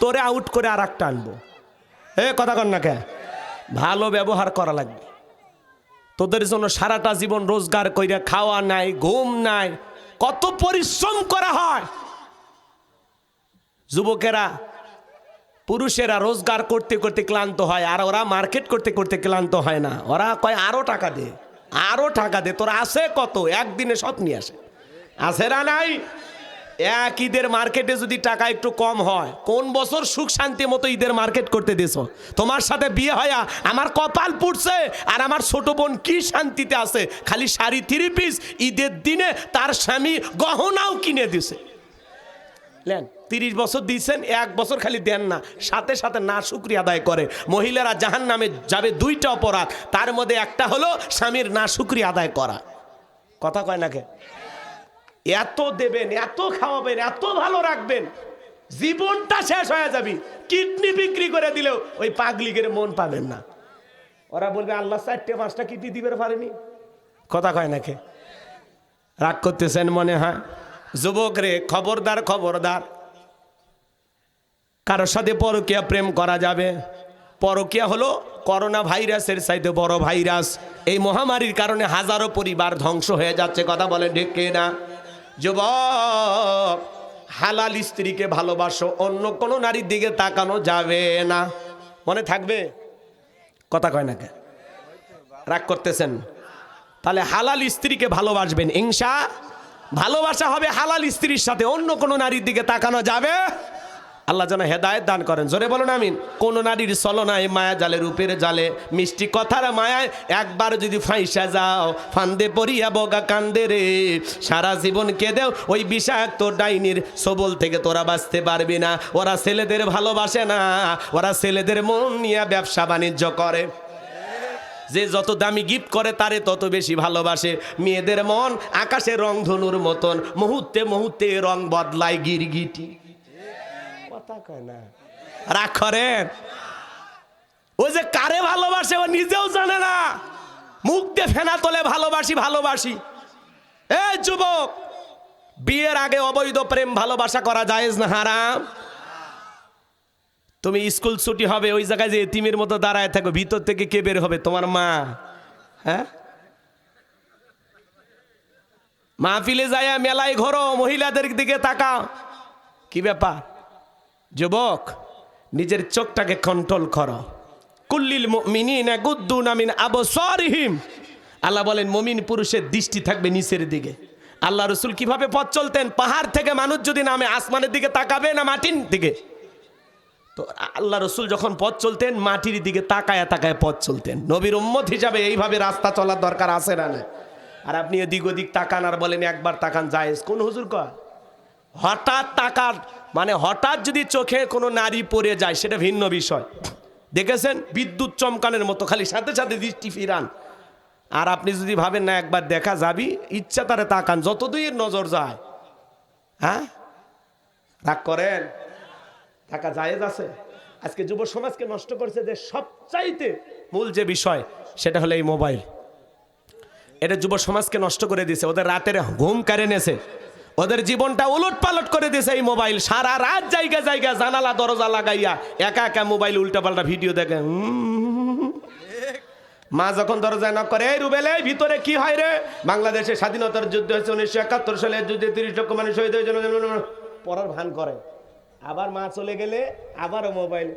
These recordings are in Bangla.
তোরে আউট করে আর একটা আনব। এ কথা কর না কে? ভালো ব্যবহার করা লাগবে। তোদের জন্য সারাটা জীবন রোজগার কইরা খাওয়া নাই, ঘুম নাই, কত পরিশ্রম করা হয়। যুবকেরা, পুরুষেরা রোজগার করতে করতে ক্লান্ত হয়, আর ওরা মার্কেট করতে করতে ক্লান্ত হয় না। ওরা কয়, আরও টাকা দে, আরও টাকা দে, তোর আসে কত? একদিনে সব নিয়ে আসে। আসে না নাই? এক ঈদের মার্কেটে যদি টাকা একটু কম হয়, কোন বছর সুখ শান্তি মতো ঈদের মার্কেট করতে দিছ তোমার সাথে বিয়ে হয়া আমার কপাল পুড়ছে আর আমার ছোট বোন কি শান্তিতে আছে? খালি শাড়ি থ্রি পিস, ঈদের দিনে তার স্বামী গহনাও কিনে দিছে। লেন, তিরিশ বছর দিয়েছেন এক বছর খালি দেন না। সাথে সাথে না শুক্রিয়া আদায় করে। মহিলারা জাহান নামে যাবে দুইটা অপরাধ। তার মধ্যে একটা হলো স্বামীর না শুক্রিয়া আদায় করা। কথা কয় নাকে এত দেবেন, এত খাওয়াবেন, এত ভালো রাখবেন, জীবনটা শেষ হয়ে যাবি। কিডনি বিক্রি করে দিলেও ওই পাগলিগের মন পাবেন না। ওরা বলবে, আল্লাহ চারটে, পাঁচটা কিডনি দিবে পারেনি। কথা কয় নাকি? রাগ করতেছেন মনে হয়? যুবক রে, খবরদার খবরদার। কারোর সাথে পরকিয়া প্রেম করা যাবে? পরকিয়া হলো করোনা ভাইরাসের চাইতে বড় ভাইরাস। এই মহামারীর কারণে হাজারো পরিবার ধ্বংস হয়ে যাচ্ছে, কথা বলে ঢেকে না যুবক, হালাল স্ত্রীকে ভালোবাসো, অন্য কোনো নারীর দিকে তাকানো যাবে না। মনে থাকবে? কথা কয় না কে? রাগ করতেছেন? তাহলে হালাল স্ত্রীকে ভালোবাসবেন। ইংসা ভালোবাসা হবে হালাল স্ত্রীর সাথে, অন্য কোনো নারীর দিকে তাকানো যাবে আল্লাহ যেন হেদায়ত দান করেন। জোরে বলুন আমিন। কোন নারীর চলনায় মায়া জালে, রূপের জালে, মিষ্টি কথার মায়ায়। একবার যদি ফাইসা যাও, ফান্দে পড়িয়া বগা কান্দে রে। সারা জীবন কেঁদেও ওই বিষাক্ত ডাইনির সবল থেকে তোরা বাঁচতে পারবি না। ওরা ছেলেদের ভালোবাসে না। ওরা ছেলেদের মন নিয়ে ব্যবসা বাণিজ্য করে। যে যত দামি গিফট করে, তারে তত বেশি ভালোবাসে। মেয়েদের মন আকাশে রং ধনুর মতন। মুহূর্তে মুহূর্তে রং বদলায় গিরগিটি। কথা কয় না। রাগ করেন? ও যে কারে ভালোবাসে ও নিজেও জানে না। মুখ দিয়ে ফেনা তোলে, ভালোবাসি ভালোবাসি। এ যুবক, বিয়ের আগে অবৈধ প্রেম ভালোবাসা করা জায়েজ না হারাম? তুমি স্কুল ছুটি হবে, ওই জায়গায় যে এতিমের মতো দাঁড়ায় থাকো, ভিতর থেকে কে বের হবে? তোমার মা। হ্যাঁ? মাহফিলে যায় মেলায় ঘোরো, মহিলাদের দিকে তাকাও। কি ব্যাপার? যুবক, নিজের চোখটাকে কন্ট্রোল করো। কুল্লিল মিনিন গুদ্দুন আমিন আবসারিহিম। আল্লাহ বলেন, মমিন পুরুষের দৃষ্টি থাকবে নিচের দিকে। আল্লাহ রসুল কীভাবে পথ চলতেন? পাহাড় থেকে মানুষ যদি নামে, আসমানের দিকে তাকাবে না মাটির দিকে? তো আল্লাহ রসুল যখন পথ চলতেন, মাটির দিকে তাকায় তাকায় পথ চলতেন। নবীর উম্মত হিসাবে এইভাবে রাস্তা চলার দরকার আছে না না আর আপনি এদিক ওদিক তাকান আর বলেন, একবার তাকান, জায়েজ। কোন হুজুর কয়? হঠাৎ তাকার মানে হঠাৎ যদি চোখে কোনো নারী পড়ে যায়, সেটা ভিন্ন বিষয়। দেখেছেন? বিদ্যুৎ চমকানের মতো, খালি সাথে সাথে দৃষ্টি ফিরান। আর আপনি যদি ভাবেন, না, একবার দেখা যাবি, ইচ্ছা তারে তাকান যত দূর নজর যায়। হ্যাঁ? রাগ করেন? থাকা জায়েজ আছে? আজকে যুব সমাজকে নষ্ট করছে যে সবচাইতে মূল যে বিষয়, সেটা হলো এই মোবাইল। এটা যুব সমাজকে নষ্ট করে দিয়েছে। ওদের রাতের ঘুম কেড়ে নেছে ওদের জীবনটা উলট পালট করে দিয়েছে এই মোবাইল। সারা রাত জায়গা জায়গা, জানালা, দরজা লাগাইয়া একা একা মোবাইল উল্টাপাল্টা ভিডিও দেখে। মা যখন দরজায় নক করে, এই রুবেলে, ভিতরে কি হয় রে? বাংলাদেশের স্বাধীনতার যুদ্ধ হয়েছে উনিশশো একাত্তর সালে, যুদ্ধে তিরিশ লক্ষ মানুষ শহীদ হয়েছিল পড়ার ভান করে। আবার মা চলে গেলে আবারও মোবাইল।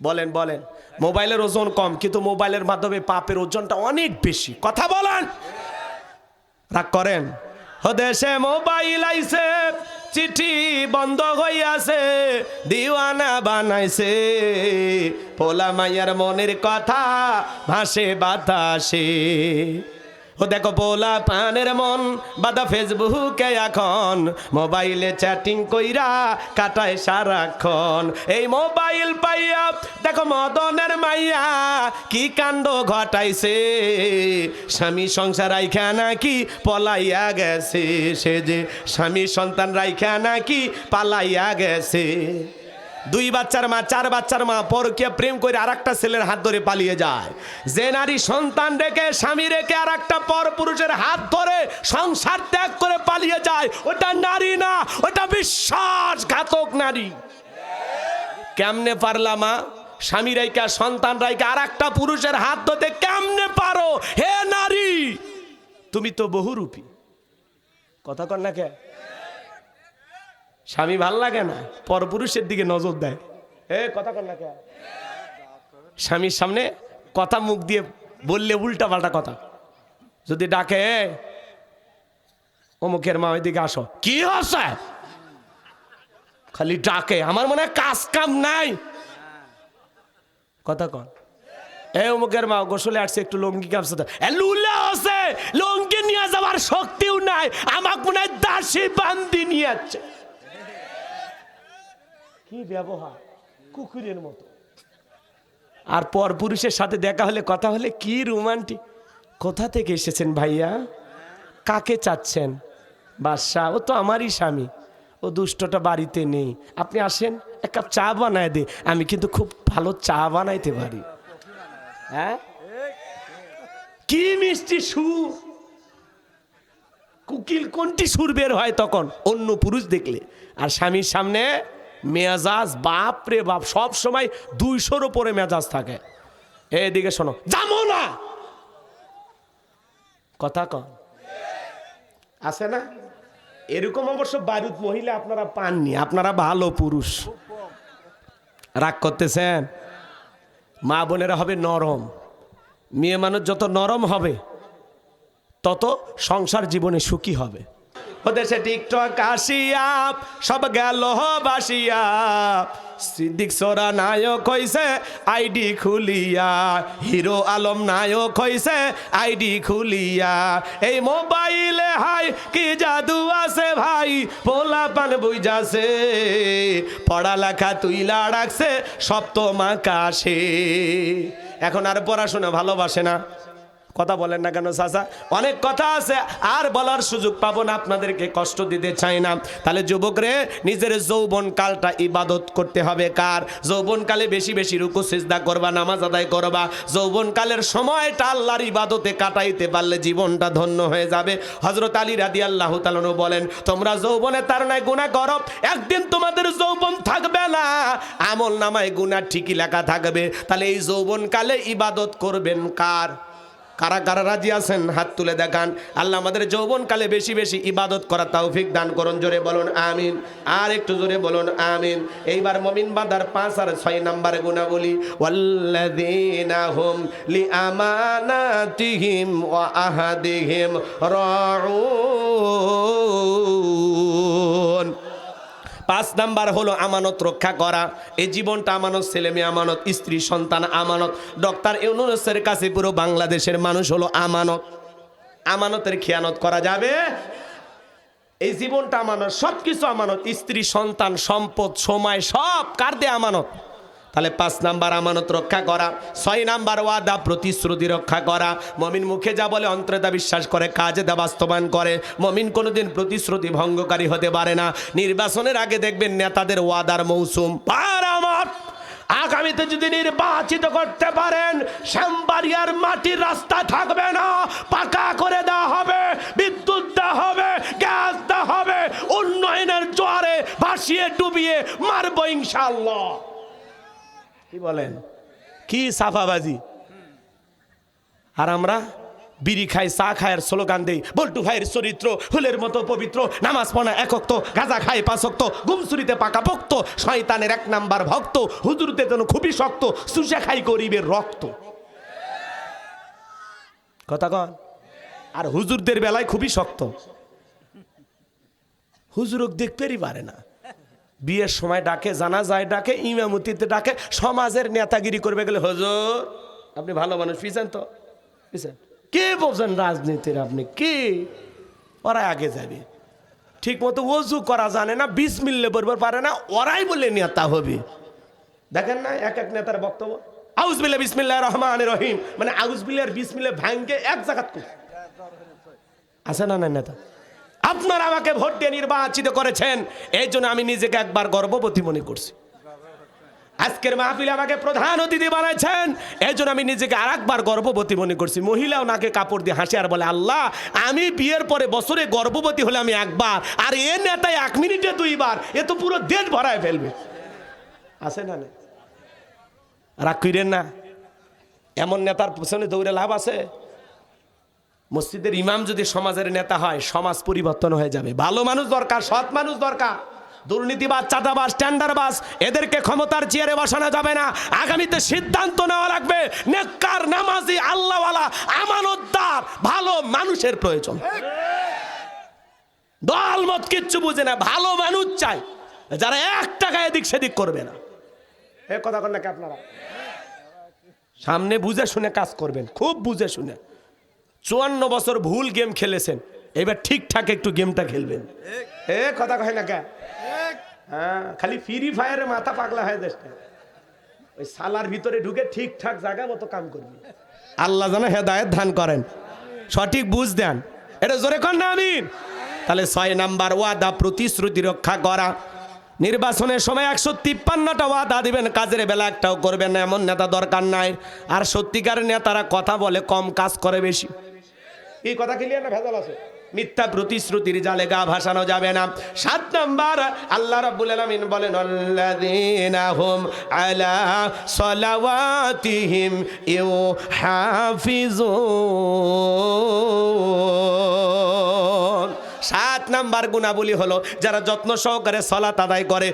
বলেন বলেন, মোবাইলের ওজন কম, কিন্তু মোবাইলের মাধ্যমে পাপের ওজনটা অনেক বেশি। কথা বলেন। রাগ করেন? দেশে মোবাইল আইছে চিঠি বন্ধ হইয়াছে দিওয়ানা বানাইছে। পোলা মাইয়ার মনের কথা ভাসে বাতাসে। দেখো পোলা পানের মন বাদা ফেসবুকে এখন। মোবাইলে চ্যাটিং কইরা কাটায় সারাক্ষণ। এই মোবাইল পাইয়া, দেখো মদনের মাইয়া কি কাণ্ড ঘটাইছে। স্বামী সংসার রাইখা নাকি পলাইয়া গেছে। সে যে স্বামী সন্তান রাইখা নাকি পালাইয়া গেছে। দুই বাচ্চার মা, চার বাচ্চার মা পরকে প্রেম করে আর একটা ছেলের হাত ধরে পালিয়ে যায়। যে নারী সন্তান রেখে, স্বামী রেখে আর একটা পর পুরুষের হাত ধরে সংসার ত্যাগ করে পালিয়ে যায়, ওটা নারী না, ওটা বিশ্বাসঘাতক নারী। কেমনে পারলা মা? স্বামী রাইকা সন্তান রাইকা আর একটা পুরুষের হাত ধরতে কেমনে পারো? হে নারী! তুমি তো বহুরূপী। কথা কর না কে? স্বামী ভালো লাগে না, পরপুরুষের দিকে নজর দেয়। এ, কথা কর না স্বামীর সামনে কথা মুখ দিয়ে বললে উল্টা পাল্টা কথা। যদি ডাকে অমুকের মা ওইদিকে আসো। কি হসে খালি ডাকে, আমার মনে হয় কাজ কাম নাই। কথা কন এ, অমুকের মা, গোসলে আসছে, একটু লঙ্গি কাপছে লুলে লঙ্গি নিয়ে যাওয়ার শক্তিও নাই, আমাকে দাসী বান্দি নিয়ে যাচ্ছে। কি ব্যবহার? কুকুরের মতো। আর পর পুরুষের সাথে দেখা হলে, কথা হলে কি রোমান্টিক। কোথা থেকে এসেছেন ভাইয়া? কাকে চাচ্ছেন? বাদশাহ ও তো আমারই স্বামী। ও দুষ্টটা বাড়িতে নেই। আপনি আসেন, এক কাপ চা বানায় দে। আমি কিন্তু খুব ভালো চা বানাইতে পারি। হ্যাঁ? কি মিষ্টি সুর? কুকিল কোনটি সুর বের হয় তখন? অন্য পুরুষ দেখলে। আর স্বামীর সামনে মেজাজ, বাপ রে বাপ, সব সময় দুইশোর ওপরে মেজাজ থাকে। এদিকে শোনো। যাব না! কথা কন। আছে না? এরকম অবশ্য বারুদ মহিলা আপনারা পাননি। আপনারা ভালো পুরুষ। রাগ করতেছেন? মা বোনেরা হবে নরম। মেয়ে মানুষ যত নরম হবে, তত সংসার জীবনে সুখী হবে। সে টিকটক আসিয়া, সব গেল বাসিয়া। সিদ্দিক সোরা নায়ক হইছে, আইডি খুলিয়া। হিরো আলম নায়ক হইছে, আইডি খুলিয়া। এই মোবাইলে হাই কি জাদু আছে ভাই, পোলা পান বুঝাছে। পড়ালেখা তুইলা রাখছে, সপ্তম আকাশে। এখন আর পড়াশোনা ভালোবাসে না। কথা বলেন না কেন চাচা অনেক কথা আছে, আর বলার সুযোগ পাবো না, আপনাদেরকে কষ্ট দিতে চাই না। তাহলে যুবকরে নিজের যৌবন কালটা ইবাদত করতে হবে, কার? যৌবন কালে বেশি বেশি রুকু, সিজদা করবা, নামাজ আদায় করবা। যৌবন কালের সময়টা আল্লাহর ইবাদতে কাটাইতে পারলে জীবনটা ধন্য হয়ে যাবে। হজরত আলী রাদি আল্লাহ বলেন, তোমরা যৌবনে তার নাই গুণা করো, একদিন তোমাদের যৌবন থাকবে না। আমল নামায় গুণা ঠিকই লেখা থাকবে। তাহলে এই যৌবন কালে ইবাদত করবেন কার? কারা কারা রাজি আছেন, হাত তুলে দেখান। আল্লাহ আমাদের যৌবনকালে বেশি বেশি ইবাদত করা তৌফিক দান করুন, জোরে বলুন, আমিন। আর একটু জোরে বলুন, আমিন। এইবার মমিন বাদার পাঁচ আর ছয় নাম্বারে গুণা বলি ওয়াল্লাযীনা হুম লিআমানাতিহিম ওয়া আহাদিহিম রাউন। পাঁচ নাম্বার হলো আমানত রক্ষা করা। এই জীবনটা আমানত, ছেলে মেয়ে আমানত, স্ত্রী সন্তান আমানত। ডক্টর ইউনুসের কাছে পুরো বাংলাদেশের মানুষ হলো আমানত। আমানতের খেয়ানত করা যাবে। এই জীবনটা আমানত সব কিছু আমানত। স্ত্রী, সন্তান, সম্পদ, সময়, সব কার দিয়ে আমানত? তাহলে পাঁচ নাম্বার আমানত রক্ষা করা, ছয় নাম্বার ওয়াদা প্রতিশ্রুতি রক্ষা করা। মমিন মুখে যা বলে, অন্তরে তা বিশ্বাস করে, কাজে তা বাস্তবায়ন করে। মমিন কোনোদিন প্রতিশ্রুতি ভঙ্গকারী হতে পারে না। নির্বাচনের আগে দেখবেন নেতাদের ওয়াদার মৌসুম আগামীতে যদি নির্বাচিত করতে পারেন, শ্যামবাড়িয়ার মাটির রাস্তা থাকবে না। পাকা করে দেওয়া হবে, বিদ্যুৎ দেওয়া হবে, গ্যাস দেওয়া হবে, উন্নয়নের জোয়ারে ভাসিয়ে ডুবিয়ে মারবো ইনশাল্লাহ কি বলেন? কি সাফাবাজি? আর আমরা বিড়ি খাই, চা খাই, আর স্লোগান দেই, বল্টু ভাইয়ের চরিত্র ফুলের মতো পবিত্র, নামাজ পড়া একক তো গাঁজা খাই পাঁচক্ত গুমসুরিতে পাকা ভক্ত, শয়তানের এক নাম্বার ভক্ত, হুজুরতে যেন খুবই শক্ত সুশা খাই গরিবের রক্ত। কথা কন? আর হুজুরদের বেলায় খুবই শক্ত। হুজুরক দেখতেই পারে না। বিয়ের সময় ডাকে জানা যায় ডাকে, ইমামতিতে ডাকে, সমাজের নেতাগিরি করবে গেলে, হুজুর, আপনি ভালো মানুষ পিছেন তো? পিছেন কে বলছেন রাজনীতির আপনি? কি? ওরা আগে যাবে। ঠিক মতো ওজু করা জানে না বিষ মিললে বলবার পারে না, ওরাই বলে নেতা হবে। দেখেন না, এক এক নেতার বক্তব্য। আউজবিল্লা বিসমিল্লাহ রহমান রহিম। মানে আউজবিল্লার বিসমিল্লা ভাঙ্গে এক জায়গাত আছে না না নেতা? আপনারা আমাকে ভোট দিয়ে নির্বাচিত করেছেন। এই জন্য আমি নিজেকে একবার গর্ববতী মনে করছি। আজকের মাহফিলে আমাকে প্রধান অতিথি বানাইছেন। এই জন্য আমি নিজেকে আর একবার গর্ভবতী মনে করছি। মহিলাও নাকে কাপড় দিয়ে হাসি আর বলে, আল্লাহ, আমি বিয়ের পরে বছরে গর্ভবতী হলে আমি একবার, আর এ নেতায় এক মিনিটে দুইবার। এ তো পুরো দেশ ভরায় ফেলবে। আছে না রাগ কইরেন না? এমন নেতার পেছনে দৌড়ে লাভ আছে? মসজিদের ইমাম যদি সমাজের নেতা হয়, সমাজ পরিবর্তন হয়ে যাবে। ভালো মানুষ দরকার, সৎ মানুষ দরকার। দুর্নীতিবাজ, চাঁদাবাজ, টেন্ডারবাজ, এদেরকে ক্ষমতার চেয়ারে বসানো যাবে না। আগামীতে সিদ্ধান্ত নেওয়া লাগবে, নেককার, নামাজি, আল্লাহওয়ালা, আমানতদার, ভালো মানুষের প্রয়োজন। দল মত কিচ্ছু বুঝে না, ভালো মানুষ চাই। যারা এক টাকা এদিক সেদিক করবে না। এ কথা কন নাকি আপনারা? সামনে বুঝে শুনে কাজ করবেন, খুব বুঝে শুনে। চুয়ান্ন বছর ভুল গেম খেলেছেন এবার ঠিকঠাক একটু গেমটা খেলবেন। এ কথা কয় না কে? হ্যাঁ খালি ফ্রি ফায়ারে মাথা পাগলা হয় দেশটা ওই সালার ভিতরে ঢুকে ঠিকঠাক জায়গা মতো কাম করবি। আল্লাহ যেন হেদায়ত ধান করেন। সঠিক বুঝ দেন। এটা জোরে কর না আমিন। তাহলে ছয় নাম্বার ওয়াদা প্রতিশ্রুতি রক্ষা করা। নির্বাচনের সময় একশো তিপ্পান্নটা ওয়াদা দিবেন কাজের বেলা একটাও করবেন না এমন নেতা দরকার নাই। আর সত্যিকার নেতারা কথা বলে কম কাজ করে বেশি। এই কথা ক্লিয়ার না ভেজাল আছে? মিথ্যা প্রতিশ্রুতির জালে গা ভাসানো যাবে না। সাত নাম্বার, আল্লাহ রাব্বুল আলামিন বলেন, আল্লাযীনা হুম আলা সলাওয়াতিহিম ইউহাফিজুন। সাত নাম্বার গুণাবলী হলো যারা যত্ন সহকারে সলাত আদায় করে,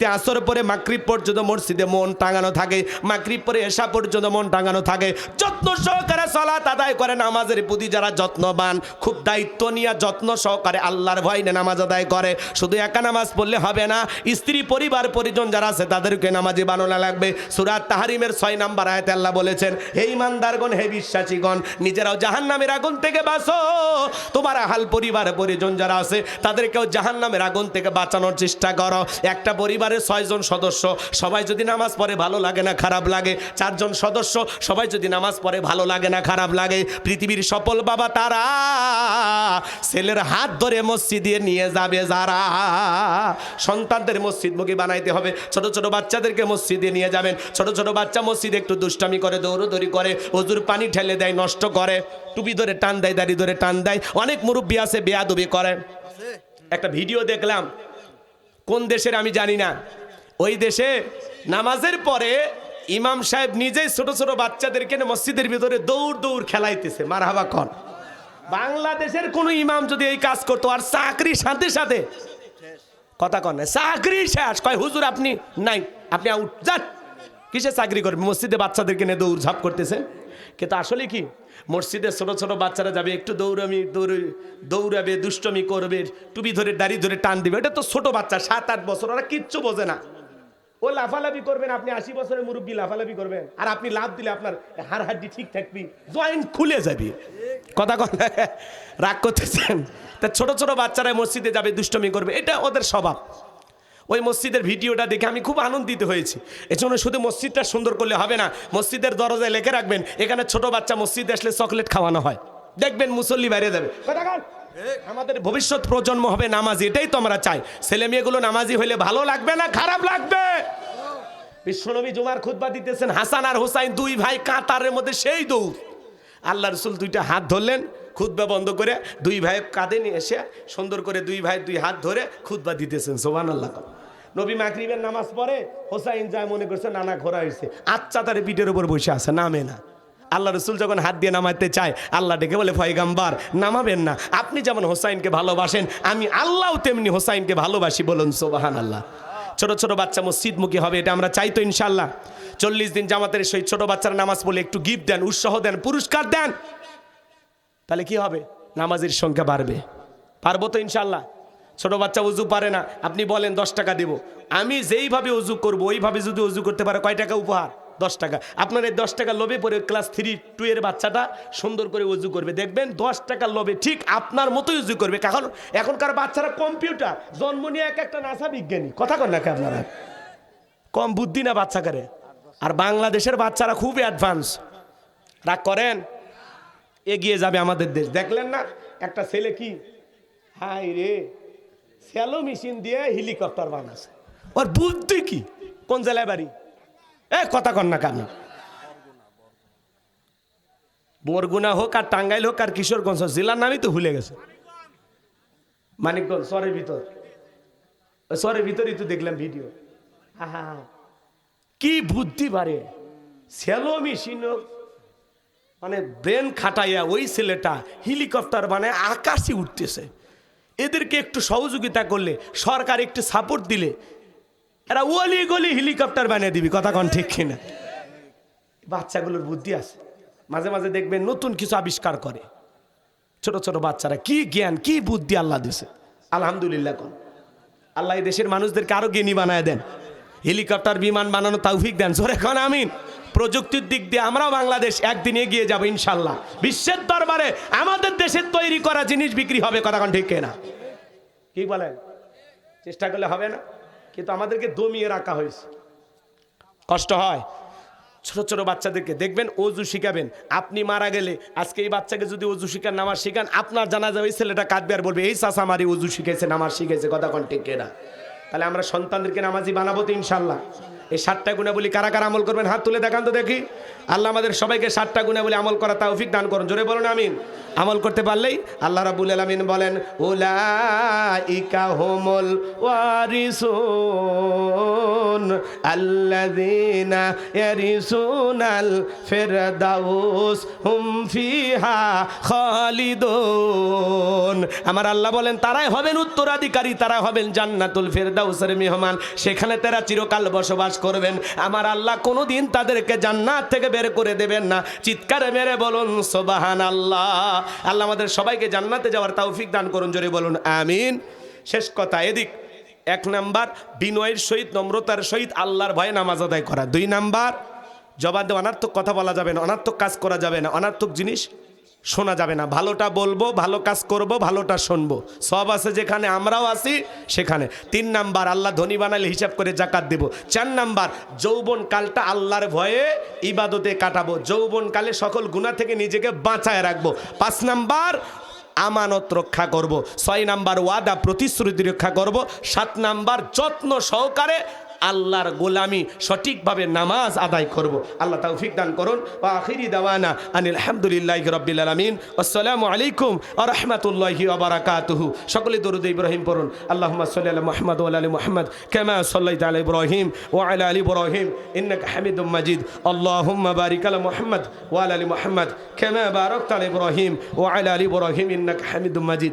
যে আসর পরে মাকরিব পর্যন্ত মসজিদে মন টাঙানো থাকে মাকরিব পরে এসা পর্যন্ত মন টাঙানো থাকে, যত্ন সহকারে সলাত আদায় করে নামাজের প্রতি যারা যত্নবান, খুব দায়িত্ব নিয়ে যত্ন সহকারে আল্লাহর ভয় নিয়ে নামাজ আদায় করে। শুধু একা নামাজ পড়লে হবে না, স্ত্রী, পরিবার, পরিজন যারা আছে তাদেরকে নামাজি বানানো লাগবে। সুরাত তাহারিমের ছয় নাম্বার আয়তে আল্লাহ বলেছেন, হে ইমানদারগণ, হে বিশ্বাসীগণ, নিজেরাও জাহান্নামের আগুন থেকে বাঁচো। তোমার হাল পরিবার পরিজন যারা আছে, তাদেরকেও জাহান্নামের আগুন থেকে বাঁচানোর চেষ্টা করো। একটা পরিবারের ছয়জন সদস্য, সবাই যদি নামাজ পড়ে ভালো লাগে না, খারাপ লাগে। চারজন সদস্য, সবাই যদি নামাজ পড়ে ভালো লাগে না, খারাপ লাগে। পৃথিবীর সফল বাবা তারা ছেলের হাত ধরে মসজিদে নিয়ে যাবে যারা। সন্তানদের মসজিদমুখী বানাইতে হবে। ছোট ছোট বাচ্চাদেরকে মসজিদে নিয়ে যাবেন। ছোট ছোট বাচ্চা মসজিদে একটু দুষ্টামি করে, দৌড়দৌড়ি করে ওজুর পানি ঠেলে দেয়, নষ্ট করে। টুপি ধরে টান দেয়, দাড়ি ধরে টান দেয়। অনেক মুরব্বী আছে, বেয়াদবি করে একটা ভিডিও দেখলাম, কোন দেশের আমি জানি না। ওই দেশে নামাজের পরে ইমাম সাহেব নিজেই ছোট ছোট বাচ্চাদেরকে মসজিদের ভিতরে দৌড় দৌড় খেলাইতেছে, মারহাবা কন। বাংলাদেশের কোনো ইমাম যদি এই কাজ করতো, আর চাকরির সাথে সাথে, কথা কন চাকরি শেষ, কয়, হুজুর, আপনি নাই, আপনি আউট যান। কিসে চাকরি করবে? মসজিদে বাচ্চাদেরকে নিয়ে দৌড় ঝাঁপ করতেছেন কিন্তু আসলে কি? মসজিদে ছোট ছোট বাচ্চারা যাবে, একটু দৌড়ামি, দৌড়ে, দৌড়াবে, দুষ্টমি করবে, টুপি ধরে, দাড়ি ধরে টান দিবে। এটা তো ছোট বাচ্চা, সাত, আট বছর, ওরা কিচ্ছু বোঝে না। ও লাফালাফি করবেন, আপনি আশি বছরের মুরব্বী লাফালাফি করবেন, আর আপনি লাভ দিলে আপনার হাড় হাড্ডি ঠিক থাকবি, জয়েন্ট খুলে যাবি। কথা কথা রাগ করতেছেন? তা ছোট ছোট বাচ্চারা মসজিদে যাবে, দুষ্টমি করবে, এটা ওদের স্বভাব। ওই মসজিদের ভিডিওটা দেখে আমি খুব আনন্দিত হয়েছি। এজন্য শুধু মসজিদটা সুন্দর করলে হবে না, মসজিদের দরজায় লেখে রাখবেন, এখানে ছোট বাচ্চা মসজিদে আসলে চকলেট খাওয়ানো হয়। দেখবেন মুসল্লি বাইরে যাবে। আমাদের ভবিষ্যৎ প্রজন্ম হবে নামাজি, এটাই তো আমরা চাই। ছেলে মেয়েগুলো নামাজি হলে ভালো লাগবে না, খারাপ লাগবে? বিশ্বনবী জুমার খুতবা দিতেছেন, হাসান আর হোসাইন দুই ভাই কাতারের মধ্যে সেই দৌড়। আল্লাহ রসুল দুইটা হাত ধরলেন, খুতবা বন্ধ করে দুই ভাই কাঁধে নিয়ে এসে সুন্দর করে দুই ভাই দুই হাত ধরে খুতবা দিতেছেন সোবান আল্লাহ নবী মাকরিবের নামাজ পড়ে হোসাইন যায় মনে করছে, নানা ঘোরা হয়েছে আচ্ছা তার পিঠের উপর বসে আছে, নামে না। আল্লাহ রসুল যখন হাত দিয়ে নামাতে চায়, আল্লাহ ডেকে বলে ফয়গাম্বার নামাবেন না। আপনি যেমন হোসাইনকে ভালোবাসেন, আমি আল্লাহও তেমনি হোসাইনকে ভালোবাসি বলুন সোবাহান আল্লাহ ছোট ছোট বাচ্চা মসজিদমুখী হবে, এটা আমরা চাই তো ইনশাল্লাহ চল্লিশ দিন জামাতের সেই ছোট বাচ্চারা নামাজ পড়লে একটু গিফট দেন, উৎসাহ দেন, পুরস্কার দেন। তাহলে কি হবে? নামাজের সংখ্যা বাড়বে। পারব তো ইনশাল্লাহ ছোট বাচ্চা উজু পারে না। আপনি বলেন, দশ টাকা দেব। আমি যেইভাবে উজু করব, ওইভাবে যদি উজু করতে পারে, কয় টাকা উপহার? দশ টাকা। আপনার এই দশ টাকা লোভে পরে ক্লাস থ্রি টু এর বাচ্চাটা সুন্দর করে উজু করবে। দেখবেন, দশ টাকার লোভে ঠিক আপনার মতোই উজু করবে। কারণ এখনকার বাচ্চারা কম্পিউটার, জন্ম নিয়ে এক একটা নাসা বিজ্ঞানী। কথা কন নাকি আপনারা? কম বুদ্ধি না বাচ্চাকারে আর বাংলাদেশের বাচ্চারা খুব অ্যাডভান্স রাগ করেন? এগিয়ে যাবে আমাদের দেশ। দেখলেন না? একটা ছেলে কি? হাই রে! স্যালো মেশিন দিয়ে হেলিকপ্টার বানাচ্ছে ওর বুদ্ধি কি? কোন জেলায় বাড়ি? এ কথা কন না কেন। বরগুনা হোক আর টাঙ্গাইল হোক আর কিশোরগঞ্জ জেলার নামই তো ভুলে গেছে। মানিকগঞ্জ সরের ভিতর। সরের ভিতরই তো দেখলাম ভিডিও আহা, কি বুদ্ধি বাড়ে সেলো মেশিন মানে ব্রেন খাটাইয়া ওই ছেলেটা হেলিকপ্টার মানে আকাশে উঠতেছে। এদেরকে একটু সহযোগিতা করলে, সরকার একটু সাপোর্ট দিলে, এরা ওলি গলি হেলিকপ্টার বানিয়ে দিবি, কথা কন ঠিক কিনা? বাচ্চাগুলোর বুদ্ধি আছে। মাঝে মাঝে দেখবেন নতুন কিছু আবিষ্কার করে। ছোট ছোট বাচ্চারা কি জ্ঞান, কি বুদ্ধি আল্লাহ দিছে। আলহামদুলিল্লাহ কোন। আল্লাহ দেশের মানুষদেরকে আরও জ্ঞানী বানায় দেন। হেলিকপ্টার বিমান বানানো তৌফিক দেন। জোরে খান আমিন। প্রযুক্তির দিক দিয়ে আমরাও বাংলাদেশ একদিন এগিয়ে যাব, ইনশাল্লাহ। বিশ্বের দরবারে আমাদের দেশের তৈরি করা জিনিস বিক্রি হবে, কথা কোন ঠিক না কি বলেন? চেষ্টা করলে হবে না? কিন্তু আমাদেরকে দমিয়ে রাখা হয়েছে। কষ্ট হয়। ছোট ছোট বাচ্চাদেরকে দেখবেন, অজু শিখাবেন। আপনি মারা গেলে আজকে এই বাচ্চাকে যদি অজু শিখান, নামাজ শিখান, আপনার জানা যাবে এই ছেলেটা কাঁদবে আর বলবে, এই চাষা আমারই অজু শিখেছে নামাজ শিখেছে কথা কন ঠিক না তাহলে আমরা সন্তানদেরকে নামাজি বানাবো তো, ইনশাল্লাহ। এই সাতটা গুণা বলি কারা কারা আমল করবেন? হাত তুলে দেখান তো দেখি। আল্লাহ আমাদের সবাইকে সাতটা গুণা বলে আমল করা তৌফিক দান করুন। জোরে বলুন, আমিন। আমল করতে পারলেই আল্লাহ রাবুল আলমিন বলেন হোমল আমার আল্লাহ বলেন, তারাই হবেন উত্তরাধিকারী তারা হবেন জান্নাতুল ফেরদাউসের মেহমান। সেখানে তারা চিরকাল বসবাস করবেন। আমার আল্লাহ কোনোদিন তাদেরকে জান্নাত থেকে বের করে দেবেন না। চিৎকারে মেরে বলুন সোবাহান আল্লাহ আল্লাহ আমাদের সবাইকে জান্নাতে যাওয়ার তৌফিক দান করুন, জোরে বলুন, আমিন। শেষ কথা, এদিক। এক নাম্বার, বিনয়ের সহিত, নম্রতার সহিত আল্লাহর ভয়ে নামাজ আদায় করা। দুই নাম্বার জবাব দিয়ে অনার্থক কথা বলা যাবে না, অনার্থক কাজ করা যাবে না। অনার্থক জিনিস শোনা যাবে না। ভালোটা বলব, ভালো কাজ করব, ভালোটা শুনব। সব আছে যেখানে, আমরাও আছি সেখানে। তিন নাম্বার, আল্লাহ ধনী বানালে হিসাব করে জাকাত দেব। চার নাম্বার, যৌবন কালটা আল্লাহর ভয়ে ইবাদতে কাটাবো। যৌবন কালে সকল গুণা থেকে নিজেকে বাঁচায় রাখব। পাঁচ নাম্বার, আমানত রক্ষা করব। ছয় নাম্বার, ওয়াদা, প্রতিশ্রুতি রক্ষা করব। সাত নাম্বার, যত্ন সহকারে আল্লাহর গোলামি সঠিকভাবে নামাজ আদায় করব। আল্লাহ তৌফিক দান করুন। ওয়া আখিরি দাওয়ানা আনিল আলহামদুলিল্লাহি রাব্বিল আলামিন। আসসালামু আলাইকুম ওয়া রাহমাতুল্লাহি ওয়া বারাকাতুহু। সকলে দরুদ ইব্রাহিম পড়ুন। আল্লাহুম্মা সাল্লি আলা মুহাম্মদ আলা মুহাম্মদ কামা আলা ইব্রাহিম ওয়া আলা আলি ইব্রাহিম। ইন্নাকা হামিদুম মাজিদ। বারিক আলা মুহাম্মদ ওয়া আলা মুহাম্মদ কামা বারাকতা আলা ইব্রাহিম ওয়া আলা আলি ইব্রাহিম। ইন্নাকা হামিদুম মাজিদ।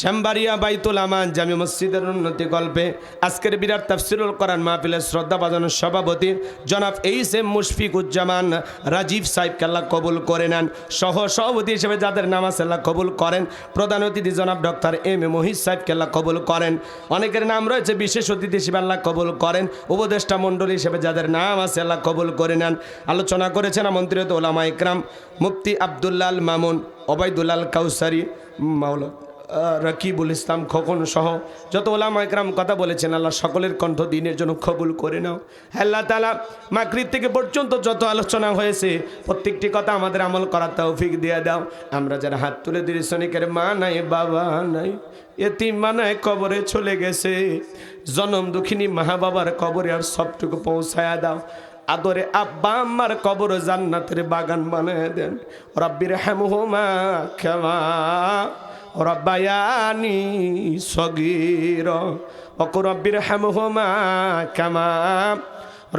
শ্যামবাড়িয়া বাইতুল আমান জামি মসজিদের উন্নতি গল্পে আজকের বিরাট তাফসিরুল কোরআন মাহফিলের শ্রদ্ধা বাজানোর সভাপতি জনাব এইস এম মুশফিকুজ্জামান রাজীব সাহেবকে আল্লাহ কবুল করে নেন। সহ সভাপতি হিসেবে যাদের নাম আছে আল্লাহ কবুল করেন। প্রধান অতিথি জনাব ডক্টর এম এ মহিদ সাহেবকে আল্লাহ কবুল করেন। অনেকের নাম রয়েছে, বিশেষ অতিথি হিসেবে আল্লাহ কবুল করেন। উপদেষ্টা মণ্ডলী হিসেবে যাদের নাম আছে আল্লাহ কবুল করে নেন। আলোচনা করেছেন আমন্ত্রিত ওলামা ইকরাম, মুফতি আবদুল্লাল মামুন, ওবায়দুল্লাল কাউসারি, মাওলা রকিবুল ইসলাম খোকন সহ যত ওলামা একরাম কথা বলেছেন, আল্লাহ সকলের কণ্ঠ দিনের জন্য কবুল করে নাও। আল্লাহ তালা মাকরির থেকে পর্যন্ত যত আলোচনা হয়েছে, প্রত্যেকটি কথা আমাদের আমল করার তৌফিক দিয়ে দাও। আমরা যারা হাত তুলে দিই সনিকের মা নাই, বাবা নাই, এতিম মানায় কবরে চলে গেছে। জনম দুঃখিনী মা বাবার কবরে আর সবটুকু পৌঁছায়া দাও। আদরে আব্বা আম্মার কবর জান্নাতের বাগান বানায় দেন। রব্বির হ্যামহুমা ক্ষমা রব্বায়ানি সগির অকুরব্বির হ্যামহুমা কামা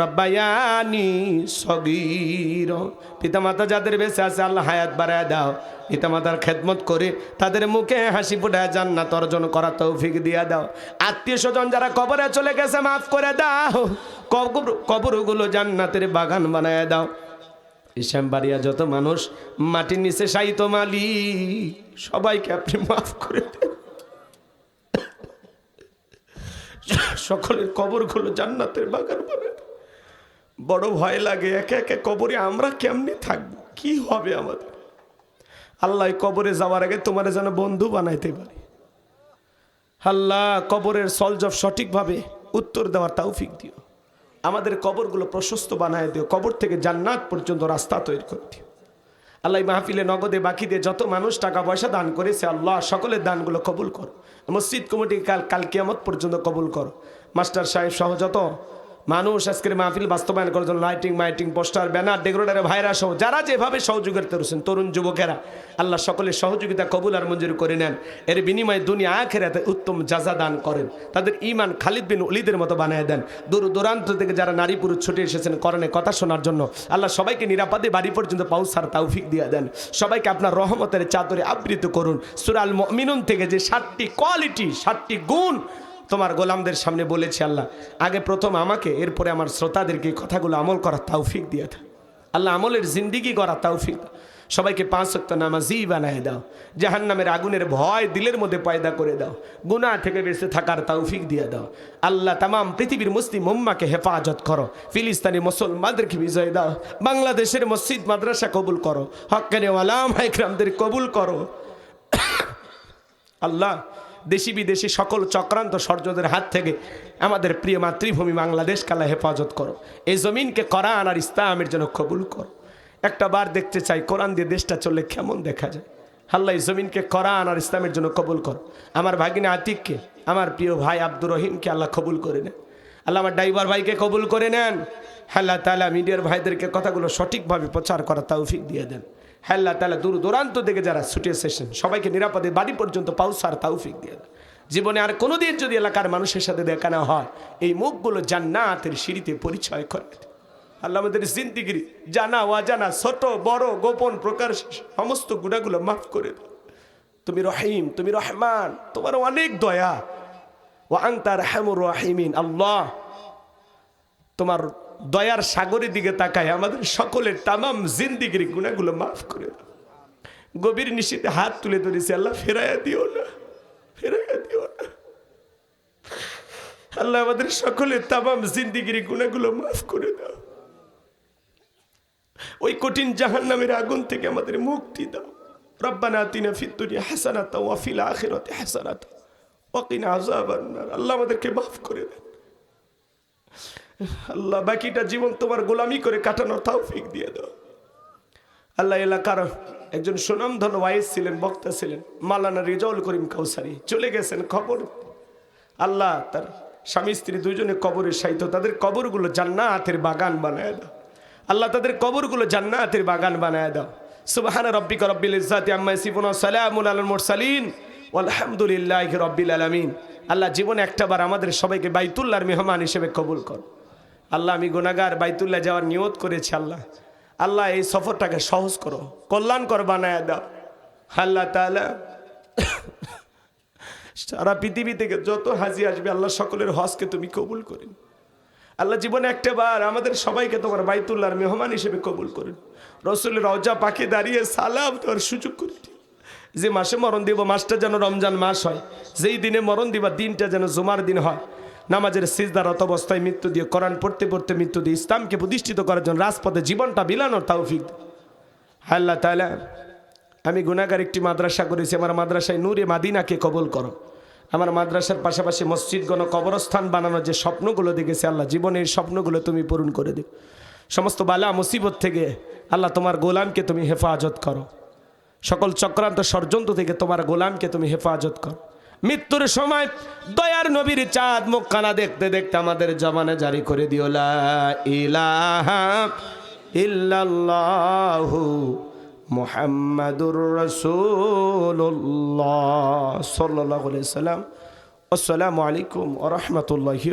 রব্বায়ানি সগির। পিতামাতা যাদের বেঁচে আছে, আল্লাহ হায়াত বাড়ায় দাও। পিতামাতার খেদমত করে তাদের মুখে হাসি ফুটায় জান্নাত অর্জন করা তৌফিক দিয়ে দাও। আত্মীয় স্বজন যারা কবরে চলে গেছে, মাফ করে দাও। কবর কবরগুলো জান্নাতের বাগান বানায় দাও। ইসামবাড়িয়া যত মানুষ, মাটির নিচে সাইতো মালি সবাইকে আপনি মাফ করে দেন। সকলের কবরগুলো জান্নাতের বাগান দাও। বড় ভয় লাগে, একে একে কবরে আমরা কেমনি থাকব? কি হবে আমাদের? আল্লাহ কবরে যাওয়ার আগে তোমার যেন বন্ধু বানাইতে পারি। আল্লাহ কবরের সলজব সঠিকভাবে উত্তর দেওয়ার তৌফিক দিও। আমাদের কবরগুলো প্রশস্ত বানায় দিও। কবর থেকে জান্নাত পর্যন্ত রাস্তা তৈরি করে দিও। আল্লাহ মাহফিলে নগদে বাকি দিয়ে যত মানুষ টাকা পয়সা দান করেছে, আল্লাহ সকলের দানগুলো কবুল করো। মসজিদ কমিটি কাল কাল কিয়ামত পর্যন্ত কবুল করো। মাস্টার সাহেব সহ যত মানুষ আজকের মাহফিল বাস্তবায়ন করার জন্য লাইটিং মাইটিং পোস্টার ব্যানার ডেকোরেটারে ভাইরা সহ, যারা যেভাবে সহযোগিতা করেছেন, তরুণ যুবকেরা, আল্লাহ সকলের সহযোগিতা কবুল আর মঞ্জুর করে নেন। এর বিনিময়ে দুনিয়া আখেরাতে উত্তম যাজা দান করেন। তাদের ইমান খালিদ বিন উলিদের মতো বানিয়ে দেন। দূর দূরান্ত থেকে যারা নারী পুরুষ ছুটে এসেছেন করণে কথা শোনার জন্য, আল্লাহ সবাইকে নিরাপদে বাড়ি পর্যন্ত পাউসার তাউফিক দিয়ে দেন। সবাইকে আপনার রহমতের চাদরে আবৃত করুন। সুরাল মিনুন থেকে যে সাতটি কোয়ালিটি সাতটি গুণ তোমার গোলামদের সামনে বলেছি আল্লাহ, আগে প্রথম আমাকে, এরপরে আমার শ্রোতাদেরকে কথাগুলো আমল করার তৌফিক দিয়ে দাও। আল্লাহ আমলের জিন্দিগি করার দাও। সবাইকে পাঁচ সপ্তাহ নামাজি বানায় দাও। জাহান নামের আগুনের ভয় দিলের মধ্যে পয়দা করে দাও। গুনাহ থেকে বেঁচে থাকার তৌফিক দিয়ে দাও। আল্লাহ তামাম পৃথিবীর মুসলিম উম্মাকে হেফাজত করো। ফিলিস্তানি মুসলমানদেরকে বিজয় দাও। বাংলাদেশের মসজিদ, মাদ্রাসা কবুল করো। হকানে হাইকরামদের কবুল করো। আল্লাহ দেশি বিদেশি সকল চক্রান্ত সর্যদের হাত থেকে আমাদের প্রিয় মাতৃভূমি বাংলাদেশ কালা হেফাজত করো। এই জমিনকে কোরআন আর ইসলামের জন্য কবুল করো। একটা বার দেখতে চাই, কোরআন দিয়ে দেশটা চললে কেমন দেখা যায়? আল্লাহ এই জমিনকে কোরআন আর ইসলামের জন্য কবুল করো। আমার ভাগিনা আতিককে, আমার প্রিয় ভাই আব্দুর রহিমকে আল্লাহ কবুল করে নেন। আল্লাহ আমার ড্রাইভার ভাইকে কবুল করে নেন। আল্লাহ তালা মিডিয়ার ভাইদেরকে কথাগুলো সঠিকভাবে প্রচার করা তৌফিক দিয়ে দেন। আল্লাহ তালা দূর দূরান্ত থেকে যারা ছুটে এসেছেন, সবাইকে নিরাপদে বাড়ি পর্যন্ত পাউসার তৌফিক দিয়ে জীবনে আর কোনোদিন যদি এলাকার মানুষের সাথে দেখা না হয়, এই মুখগুলো জান্নাতের সিঁড়িতে পরিচয় করে। আল্লাহ আমাদের জিন্দিগিরি জানা, অজানা, ছোট, বড়, গোপন প্রকার সমস্ত গুণাগুলো মাফ করে দাও। তুমি রহিম, তুমি রহমান, তোমার অনেক দয়া। ও আংতার হ্যামুর রহিমিন, আল্লাহ। তোমার দয়ার সাগরের দিকে তাকায় আমাদের সকলের তামাম জিন্দিগির গুণাগুলো মাফ করে গভীর নিশীতে হাত তুলে ধরেছি, আল্লাহ, ফেরাইয়া দিও না, ফেরাইয়া দিও না। আল্লাহ, আমাদের সকলের তামাম জিন্দিগির গুণাগুলো মাফ করে দাও। ওই কঠিন জাহান নামের আগুন থেকে আমাদের মুক্তি দাও। রব্বানা আতিনা ফিদ দুনিয়া হাসানাতা ওয়া ফিল আখিরাতি হাসানাতা। ওয়া কিনা আযাবান নার। আল্লাহ, আমাদেরকে মাফ করে দেন। আল্লাহ, বাকিটা জীবন তোমার গোলামি করে কাটানোর তৌফিক দিয়ে দাও। আল্লাহ, এলাকার একজন সুনামধন ওয়াইস ছিলেন, বক্তা ছিলেন, মালানা রিজাউল করিম কাউসারি। চলে গেছেন খবর আল্লাহ, তার স্বামী, স্ত্রী দুজনে কবরের সাহিত্য তাদের কবরগুলো জান্নাতের বাগান বানায় দাও। আল্লাহ, তাদের কবরগুলো জান্নাতের বাগান বানায় দাও। সুবহান রব্বিকা রব্বিল ইজ্জাতি আম্মা ইয়াসিফুন ওয়া সালামুন আলাল মুরসালিন। আলহামদুলিল্লাহি রব্বিল আলামিন। আল্লাহ, জীবনে একটাবার আমাদের সবাইকে বাইতুল্লাহর মেহমান হিসেবে কবুল কর। আল্লাহ, আমি গুনাহগার বাইতুল্লাহ যাওয়ার নিয়ত করেছি, আল্লাহ। আল্লাহ, এই সফরটাকে সহজ করো। কল্যাণকর বানায় দাও। আল্লাহ তাআলা সারা পৃথিবী থেকে যত হাজি আসবে, আল্লাহ সকলের হজকে তুমি কবুল করেন আল্লাহ, জীবনে একটা বার আমাদের সবাইকে তোমার বাইতুল্লাহর মেহমান হিসেবে কবুল করেন রসুলের রজা পাখি দাঁড়িয়ে সালাম দেওয়ার সুযোগ করে। যে মাসে মরণ দিব, মাসটা যেন রমজান মাস হয়। যেই দিনে মরণ দিবা, দিনটা যেন জুমার দিন হয়। নামাজের সিজদারত অবস্থায় মৃত্যু দিয়ে, কোরআন পড়তে পড়তে মৃত্যু দিয়ে, ইসলামকে প্রতিষ্ঠিত করার জন্য রাজপথে জীবনটা বিলানোর দাও। আল্লাহ তাআলা, আমি গুনাগার একটি মাদ্রাসা করেছি, আমার মাদ্রাসায় নূরে মাদিনাকে কবল করো। আমার মাদ্রাসার পাশাপাশি মসজিদ মসজিদগণ কবরস্থান বানানোর যে স্বপ্নগুলো দেখেছে, আল্লাহ জীবনের স্বপ্নগুলো তুমি পূরণ করে দিও সমস্ত বালা মুসিবত থেকে আল্লাহ তোমার গোলামকে তুমি হেফাজত করো। সকল চক্রান্ত ষড়যন্ত্র থেকে তোমার গোলামকে তুমি হেফাজত করো। মৃত্যুর সময় দয়ার নবীর চাঁদ মুখখানা দেখতে দেখতে আমাদের জমানে জারি করে দিওলা ইলাহা ইল্লাল্লাহু মুহাম্মাদুর রাসূলুল্লাহ সাল্লাম আসসালামু আলাইকুম ওয়া রাহমাতুল্লাহি